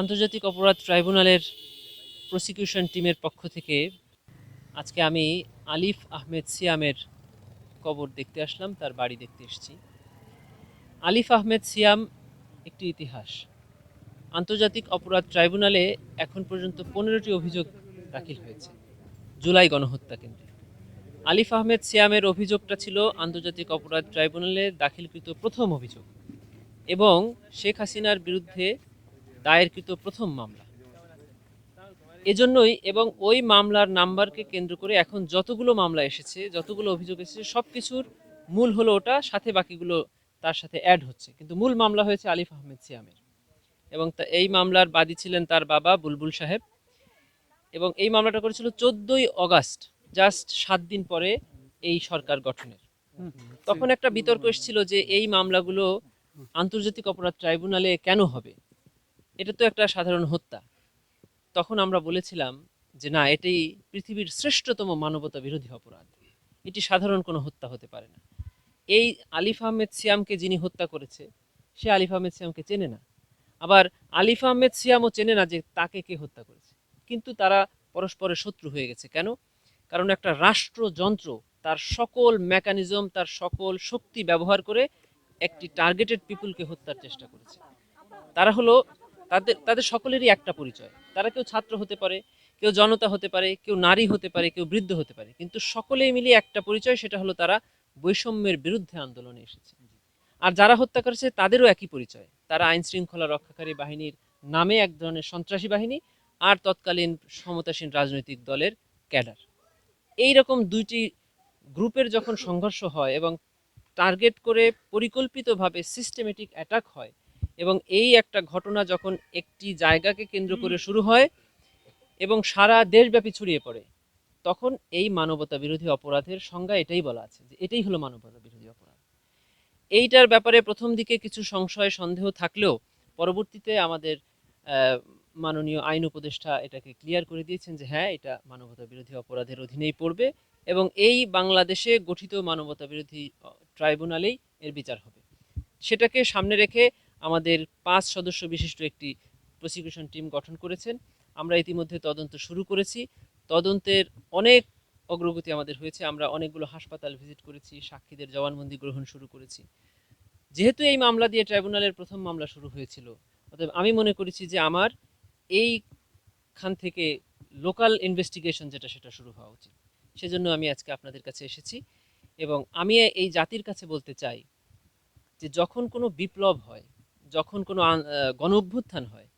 আন্তর্জাতিক অপরাধ ট্রাইব্যুনালের প্রসিকিউশন টিমের পক্ষ থেকে আজকে আমি আলিফ আহমেদ সিয়ামের কবর দেখতে আসলাম, তার বাড়ি দেখতে এসেছি। আলিফ আহমেদ সিয়াম একটি ইতিহাস। আন্তর্জাতিক অপরাধ ট্রাইব্যুনালে এখন পর্যন্ত পনেরোটি অভিযোগ দাখিল হয়েছে, জুলাই গণহত্যা কেন্দ্রে। আলিফ আহমেদ সিয়ামের অভিযোগটা ছিল আন্তর্জাতিক অপরাধ ট্রাইব্যুনালে দাখিলকৃত প্রথম অভিযোগ এবং শেখ হাসিনার বিরুদ্ধে দায়েরকৃত প্রথম মামলা। এজন্যই এবং ওই মামলার নাম্বারকে কেন্দ্র করে এখন যতগুলো মামলা এসেছে যতগুলো অভিযোগ এসেছে সব কিছুর মূল হলো ওটা সাথে বাকিগুলো তার সাথে অ্যাড হচ্ছে। কিন্তু মূল মামলা হয়েছে আলিফ আহমেদ সিয়ামের। এবং তা- এই মামলার বাদী ছিলেন তার বাবা বুলবুল সাহেব। এবং এই মামলাটা করেছিল চোদ্দই অগাস্ট জাস্ট সাত দিন পরে এই সরকার গঠনের। তখন একটা বিতর্ক এসেছিল যে এই মামলাগুলো আন্তর্জাতিক অপরাধ ট্রাইব্যুনালে কেন হবে? এটা তো একটা সাধারণ হত্যা। তখন আমরা বলেছিলাম যে না, এটি পৃথিবীর শ্রেষ্ঠতম মানবতা বিরোধী অপরাধ। এটি সাধারণ কোনো হত্যা হতে পারে না। এই আলিফ আহমেদ সিয়ামকে যিনি হত্যা করেছে, সে আলিফ আহমেদ সিয়ামকে চেনে না। আবার আলিফ আহমেদ সিয়ামও চেনে না যে তাকে কে হত্যা করেছে। কিন্তু তারা পরস্পরের শত্রু হয়ে গেছে। কেন? কারণ একটা রাষ্ট্রযন্ত্র তার সকল মেকানিজম তার সকল শক্তি ব্যবহার করে একটি টার্গেটেড পিপুলকে হত্যার চেষ্টা করেছে। তারা হলো তাদের তাদের সকলেরই একটা পরিচয়। তারা কেউ ছাত্র হতে পারে, কেউ জনতা হতে পারে, কেউ নারী হতে পারে, কেউ বৃদ্ধ হতে পারে। কিন্তু সকলেই মিলিয়ে একটা পরিচয়, সেটা হলো তারা বৈষম্যের বিরুদ্ধে আন্দোলনে এসেছে। আর যারা হত্যা করেছে, তাদেরও একই পরিচয়। তারা আইন শৃঙ্খলা রক্ষাকারী বাহিনীর নামে এক ধরনের সন্ত্রাসী বাহিনী আর তৎকালীন সমতাসীন রাজনৈতিক দলের ক্যাডার। এই রকম দুইটি গ্রুপের যখন সংঘর্ষ হয় এবং টার্গেট করে পরিকল্পিতভাবে সিস্টেমেটিক অ্যাটাক হয় এবং এই একটা ঘটনা যখন একটি জায়গাকে কেন্দ্র করে শুরু হয় এবং সারা দেশব্যাপী ছড়িয়ে পড়ে তখন এই মানবতা বিরোধী অপরাধের সংজ্ঞা এটাই বলা আছে যে এটাই হলো মানবতা বিরোধী অপরাধ। এইটার ব্যাপারে প্রথম দিকে কিছু সংশয় সন্দেহ থাকলেও পরবর্তীতে আমাদের মাননীয় আইন উপদেষ্টা এটাকে ক্লিয়ার করে দিয়েছেন যে হ্যাঁ এটা মানবতা বিরোধী অপরাধের অধীনেই পড়বে এবং এই বাংলাদেশে গঠিত মানবতা বিরোধী ট্রাইব্যুনালেই এর বিচার হবে। সেটাকে সামনে রেখে আমাদের পাঁচ সদস্য বিশিষ্ট একটি প্রসিকিউশন টিম গঠন করেছেন। আমরা ইতিমধ্যে তদন্ত শুরু করেছি। তদন্তের অনেক অগ্রগতি আমাদের হয়েছে। আমরা অনেকগুলো হাসপাতাল ভিজিট করেছি, সাক্ষীদের জবানবন্দি গ্রহণ শুরু করেছি। যেহেতু এই মামলা দিয়ে ট্রাইব্যুনালের প্রথম মামলা শুরু হয়েছিল, অতএব আমি মনে করেছি যে আমার এইখান থেকে লোকাল ইনভেস্টিগেশন যেটা সেটা শুরু হওয়া উচিত। সেজন্য আমি আজকে আপনাদের কাছে এসেছি এবং আমি এই জাতির কাছে বলতে চাই যে যখন কোনো বিপ্লব হয় যখন কোনো গণ অভ্যুত্থান হয়,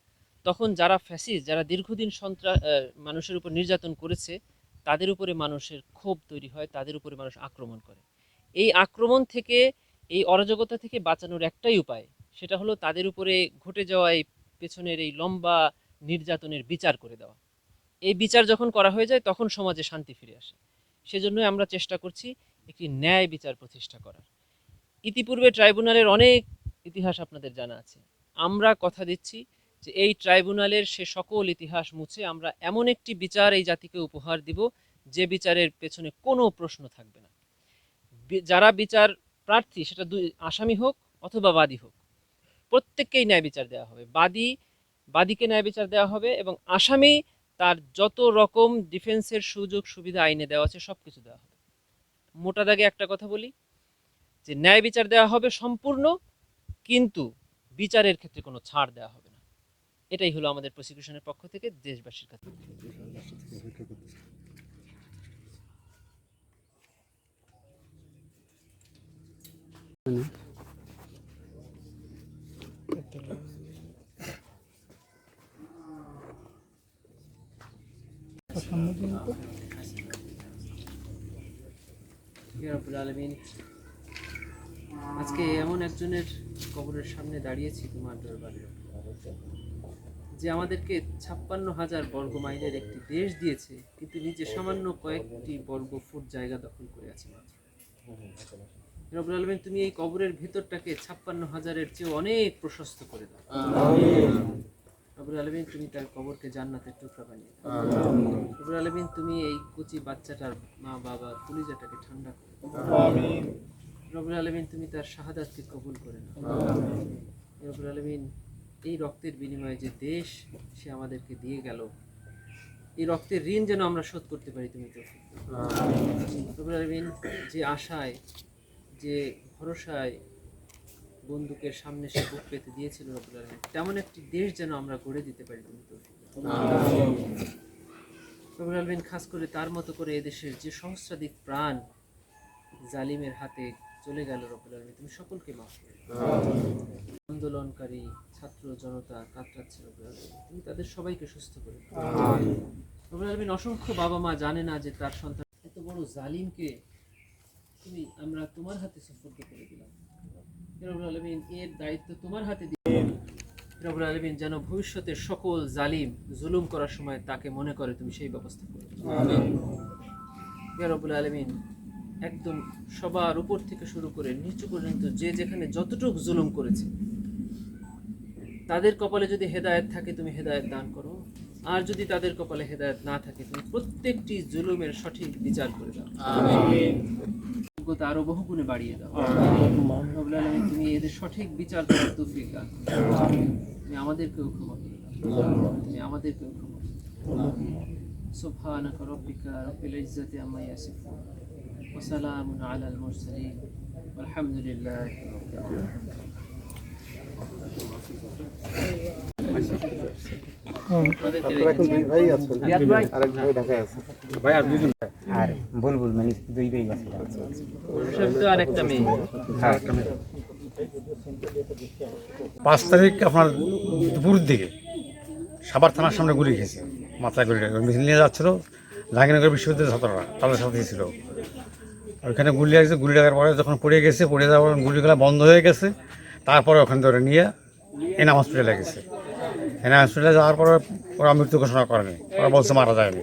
তখন যারা ফ্যাসিস্ট যারা দীর্ঘদিন সন্ত্রাস মানুষের উপর নির্যাতন করেছে, তাদের উপরে মানুষের ক্ষোভ তৈরি হয়, তাদের উপরে মানুষ আক্রমণ করে। এই আক্রমণ থেকে, এই অরাজকতা থেকে বাঁচানোর একটাই উপায়, সেটা হলো তাদের উপরে ঘটে যাওয়া এই পেছনের এই লম্বা নির্যাতনের বিচার করে দেওয়া। এই বিচার যখন করা হয়ে যায়, তখন সমাজে শান্তি ফিরে আসে। সেজন্যই আমরা চেষ্টা করছি একটি ন্যায় বিচার প্রতিষ্ঠা করার। ইতিপূর্বে ট্রাইব্যুনালের অনেক ইতিহাস আপনাদের জানা আছে। আমরা কথা দিচ্ছি যে এই ট্রাইব্যুনালের সে সকল ইতিহাস মুছে আমরা এমন একটি বিচার এই জাতিকে উপহার দিব, যে বিচারের পেছনে কোনো প্রশ্ন থাকবে না। যারা বিচার প্রার্থী, সেটা দুই, আসামি হোক অথবা বাদী হোক, প্রত্যেককেই ন্যায় বিচার দেওয়া হবে। বাদী, বাদীকে ন্যায় বিচার দেওয়া হবে এবং আসামি তার যত রকম ডিফেন্সের সুযোগ সুবিধা আইনে দেওয়া আছে সব কিছু দেওয়া হবে। মোটা দাগে একটা কথা বলি, যে ন্যায় বিচার দেওয়া হবে সম্পূর্ণ কিন্তু বিচারের ক্ষেত্রে কোনো ছাড় দেওয়া হবে না। এটাই হলো আমাদের প্রসিকিউশনের পক্ষ থেকে দেশবাসীর কাছে। আজকে এমন একজনের কবরের সামনে দাঁড়িয়েছি তোমার দরবারে। যে আমাদেরকে ছাপ্পান্ন হাজার বর্গ মাইলের একটি দেশ দিয়েছে, কিন্তু নিজে সামান্য কয়েকটি বর্গ ফুট জায়গা দখল করে আছে রবুল আলমিন, তুমি এই কবরের ভেতরটাকে ছাপ্পান্ন হাজারের চেয়ে অনেক প্রশস্ত করে দাও। রবুল আলমিন, তুমি তার কবরকে জান্নাতের টুকরা বানিয়ে দাও। রবুল আলমিন, তুমি এই কচি বাচ্চাটার মা বাবা কলিজাটাকে ঠান্ডা করে রবুল আলমিন তুমি তার শাহাদাতকে কবুল করে নাও। রবুল আলমিন এই রক্তের বিনিময়ে যে দেশ সে আমাদেরকে দিয়ে গেল এই রক্তের ঋণ যেন আমরা শোধ করতে পারি তুমি তো। রবুল আলামিন যে আশায় যে ভরসায় বন্দুকের সামনে সে বুক পেতে দিয়েছিল রবুল আলমিন তেমন একটি দেশ যেন আমরা গড়ে দিতে পারি তুমি তো। রব্বুল আলামিন খাস করে তার মতো করে এদেশের যে সহস্রাধিক প্রাণ জালিমের হাতে চলে গেল রব্বুল আলামিন। তুমি সকলকে মাফ করে আন্দোলনকারী ছাত্র জনতা কাতরাচ্ছে রব্বুল আলামিন। তুমি তাদের সবাইকে সুস্থ করে। রব্বুল আলামিন অসংখ্য বাবা মা জানে না যে তার সন্তান এত বড় জালিমকে তুমি আমরা তোমার হাতে সুফর্দ করে দিলাম। রব্বুল আলামিন এর দায়িত্ব তোমার হাতে দিলাম রব্বুল আলামিন যেন ভবিষ্যতের সকল জালিম জুলুম করার সময় তাকে মনে করে তুমি সেই ব্যবস্থা করো রব্বুল আলামিন একদম সবার উপর থেকে শুরু করে নিচু পর্যন্ত যে যেখানে যতটুকু জুলুম করেছে তাদের কপালে যদি হেদায়ত থাকে তুমি হেদায়ত দান করো। আর যদি তাদের কপালে হেদায়ত না থাকে তুমি প্রত্যেকটি জুলুমের সঠিক বিচার করে দাও। যোগ্যতা আরও বহু গুণে বাড়িয়ে দাও। তুমি এদের সঠিক বিচার করার তৌফিক দান তুমি আমাদেরকেও ক্ষমা করে। তুমি আমাদেরকেও ক্ষমা করে। দাও সুবহানাকা রাব্বিকা রাব্বিল ইজ্জাতি আম্মা ইয়াসিফুন। وسلام على المرسلين والحمد لله رب العالمين আর বুলবুল মানে দুই ভাই আছে শব্দ আরেকটা মেয়ে পাঁচ তারিখ আপনার দুপুরের দিকে সাবার থানার সামনে গুলি খেয়েছে মাথায় গুলি মিছিল নিয়ে যাচ্ছিল জাহাঙ্গীরনগর বিশ্ববিদ্যালয়ের ছাত্ররা তাদের সাথে ছিল ওইখানে গুলি লাগছে গুলি লাগার পরে যখন পড়ে গেছে, পড়ে যাওয়ার পর গুলিগুলো বন্ধ হয়ে গেছে। তারপরে ওখান ধরে নিয়ে এনাম হসপিটালে গেছে। এনাম হসপিটালে যাওয়ার পরে ওরা মৃত্যু ঘোষণা করেনি। ওরা বলছে মারা যায়নি।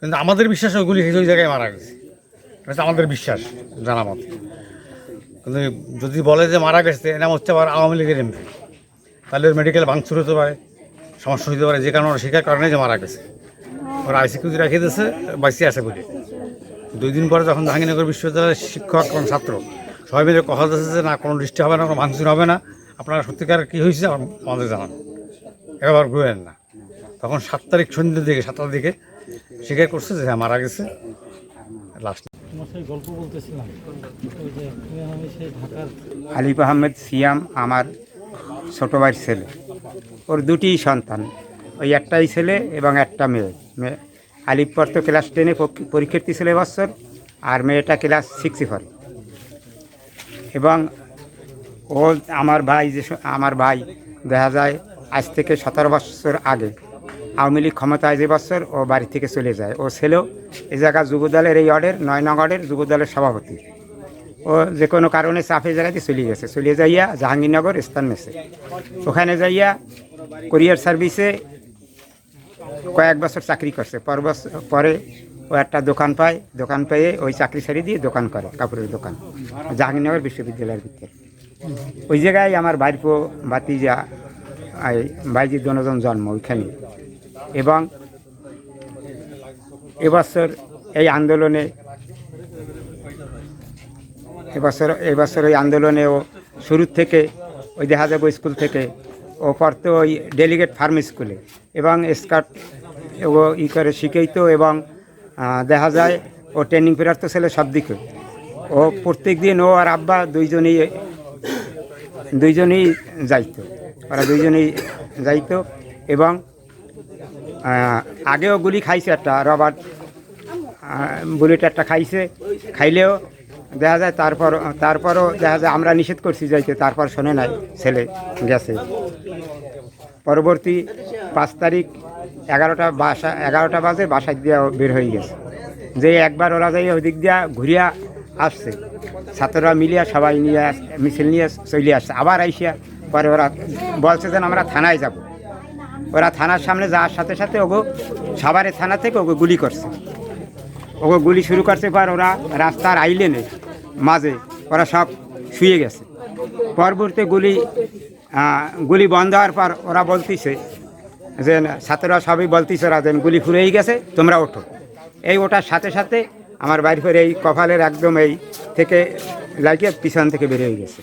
কিন্তু আমাদের বিশ্বাস ওই গুলি ওই জায়গায় মারা গেছে। এটা আমাদের বিশ্বাস, জানা মতে। কিন্তু যদি বলে যে মারা গেছে, এনাম হচ্ছে আবার আওয়ামী লীগের এমপি। তাহলে ওর মেডিকেল ভাঙচুর হতে পারে, সমস্যা হতে পারে, যে কারণে ওরা স্বীকার কারণে যে মারা গেছে। ওরা আইসিকিউতে রাখিয়ে দিয়েছে বাইসে আছে বলে। দুই দিন পরে যখন জাহাঙ্গীরনগর বিশ্ববিদ্যালয়ের শিক্ষক এবং ছাত্র সবাই মিলে কথা দিচ্ছে যে না কোনো দৃষ্টি হবে না কোনো ভাঙচুর হবে না। আপনারা সত্যিকার কী হয়েছে আমাদের জানান। এবার ঘুরেন না। তখন সাত তারিখ সন্ধ্যের দিকে সাতটার দিকে স্বীকার করছে যে হ্যাঁ মারা গেছে। লাস্ট তোমার গল্প বলতেছিলাম। ওই যে তুমি আমি সেই ঢাকার আলিফ আহমেদ সিয়াম আমার ছোটো ভাইয়ের ছেলে। ওর দুটি সন্তান ওই একটাই ছেলে এবং একটা মেয়ে। মেয়ে আলিফ পড়তো ক্লাস টেনে পরীক্ষার্থী ছেলে বছর আর মেয়েটা ক্লাস সিক্সে পড়ে। এবং ও আমার ভাই যে আমার ভাই দেখা যায় আজ থেকে সতেরো বছর আগে আওয়ামী লীগ ক্ষমতায় যে বছর ও বাড়ি থেকে চলে যায়। ও ছেলেও এই জায়গা যুবদলের এই অর্ডের, নয় নং অর্ডের যুবদলের সভাপতি। ও যে কোনো কারণে চাপে জায়গাতে চলে গেছে। চলে যাইয়া জাহাঙ্গীরনগর স্থান নেছে। ওখানে যাইয়া কোরিয়ার সার্ভিসে কয়েক বছর চাকরি করছে। পর বছর পরে ও একটা দোকান পায়, দোকান পেয়ে ওই চাকরি ছাড়ি দিয়ে দোকান করে, কাপড়ের দোকান, জাহাঙ্গীরনগর বিশ্ববিদ্যালয়ের ভিতরে। ওই জায়গায় আমার বাতিজা এই ভাইজির দনজন জন্ম ওইখানে। এবং এবছর এই আন্দোলনে, এবছর এবছর ওই আন্দোলনে ও শুরুর থেকে, ওই দেখা যাব স্কুল থেকে ও পড়তো ওই ডেলিগেট ফার্ম স্কুলে এবং স্কার্ট ও ই করে শিখেইতো এবং দেখা যায় ও ট্রেনিং তো ছেলে সব দিকে। ও প্রত্যেক দিন ও আর আব্বা দুইজনেই দুইজনেই যাইতো। ওরা দুইজনেই যাইতো এবং আগেও গুলি খাইছে একটা, রবার বুলেট একটা খাইছে, খাইলেও দেখা যায় তারপর তারপরও দেখা যায় আমরা নিষেধ করছি যাইতে তারপর শোনে নাই ছেলে গেছে। পরবর্তী পাঁচ তারিখ এগারোটা বাসা, এগারোটা বাজে বাসায় দিয়ে বের হয়ে গেছে। যে একবার ওরা যাই ওদিক দিয়া ঘুরিয়া আসছে। ছাত্ররা মিলিয়া সবাই নিয়ে মিছিল নিয়ে চলে আসছে। আবার আইসিয়া পরে ওরা বলছে যেন আমরা থানায় যাব। ওরা থানার সামনে যাওয়ার সাথে সাথে ওগো সবারে থানা থেকে ওগো গুলি করছে। ওগো গুলি শুরু করছে পর ওরা রাস্তার আইলেনে মাঝে, ওরা সব শুয়ে গেছে। পরবর্তী গুলি গুলি বন্ধ হওয়ার পর ওরা বলতিছে যে, ছাত্ররা সবই বলতিছে ওরা যে গুলি ফুরেই গেছে, তোমরা ওঠো। এই ওঠার সাথে সাথে আমার বাড়ি করে এই কপালের একদম এই থেকে লাগিয়ে পিছন থেকে বেরিয়ে গেছে।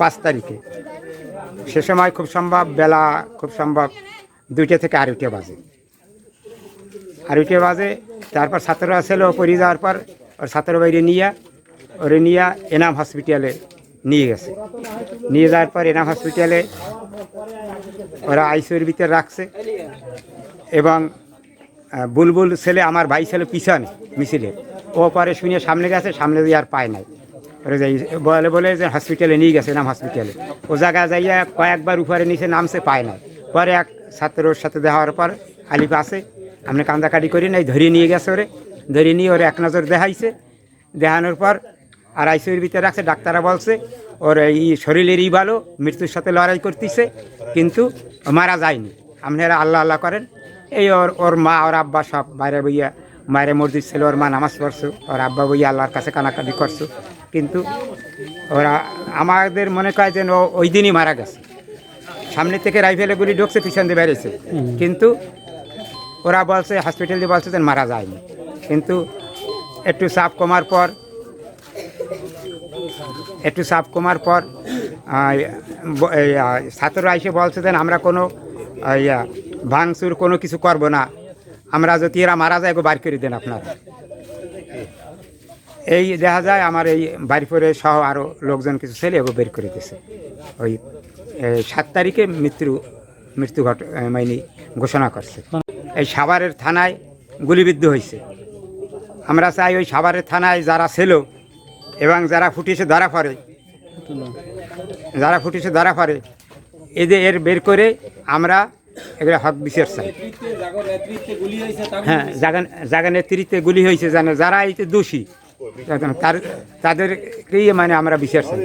পাঁচ তারিখে। সে সময় খুব সম্ভব, বেলা খুব সম্ভব দুইটা থেকে আড়াইটা বাজে। আড়াইটা বাজে তারপর ছাত্ররা ছিল পড়ে যাওয়ার পর ওর বাইরে নিয়ে, ওরে নিয়ে এনাম হসপিটালে নিয়ে গেছে। নিয়ে যাওয়ার পর এনাম হসপিটালে ওরা আইসিউর ভিতরে রাখছে এবং বুলবুল ছেলে আমার ভাই ছেলে পিছনে মিছিলে। ও পরে শুনে সামনে গেছে, সামনে দিয়ে আর পায় নাই। ওরা যাই, বলে বলে যে হসপিটালে নিয়ে গেছে নাম হসপিটালে ও জায়গায় যাইয়া কয়েকবার উপরে নিচে নামছে, পায় নাই। পরে এক ছাত্রর সাথে দেওয়ার পর আলিফ আছে আপনি কান্দাকাটি করি নাই ধরিয়ে নিয়ে গেছে ওরে। ধরিয়ে নিয়ে ওরে এক নজর দেখাইছে। দেখানোর পর আর আইসিউর ভিতরে রাখছে ডাক্তাররা বলছে ওর এই শরীরেরই ভালো মৃত্যুর সাথে লড়াই করতেছে কিন্তু মারা যায়নি। আপনারা আল্লাহ আল্লাহ করেন। এই ওর ওর মা ওর আব্বা সব বাইরে বইয়া মায়ের মসজিদ ছিল ওর মা নামাজ পড়ছো ওর আব্বা বইয়া আল্লাহর কাছে কানাকাটি করছ। কিন্তু ওরা আমাদের মনে করে যেন ও ওই দিনই মারা গেছে। সামনে থেকে রাইফেলে গুলি ঢুকছে পিছন দিয়ে বেরিয়েছে। কিন্তু ওরা বলছে হসপিটাল দিয়ে বলছে যে মারা যায়নি। কিন্তু একটু চাপ কমার পর একটু চাপ কমার পর ছাত্ররা এসে বলছে যে আমরা কোনো ইয়া, ভাঙচুর কোনো কিছু করব না। আমরা যদি এরা মারা যায় বার করে দেন আপনারা। এই দেখা যায় আমার এই বাড়িপুরে সহ আরও লোকজন কিছু ছেলে এগো বের করে দিয়েছে। ওই সাত তারিখে মৃত্যু মৃত্যু ঘট মানে ঘোষণা করছে। এই সাভারের থানায় গুলিবিদ্ধ হয়েছে। আমরা চাই ওই সাভারের থানায় যারা ছিল এবং যারা ফুটিয়েছে ধরা পড়ে, যারা ফুটিয়েছে ধরা পড়ে এদের এর বের করে আমরা এগুলো হক বিচার চাই। হ্যাঁ জাগা জাগা নেতৃত্বে গুলি হয়েছে জানে যারা এই দোষী তার তাদেরকেই মানে আমরা বিচার চাই।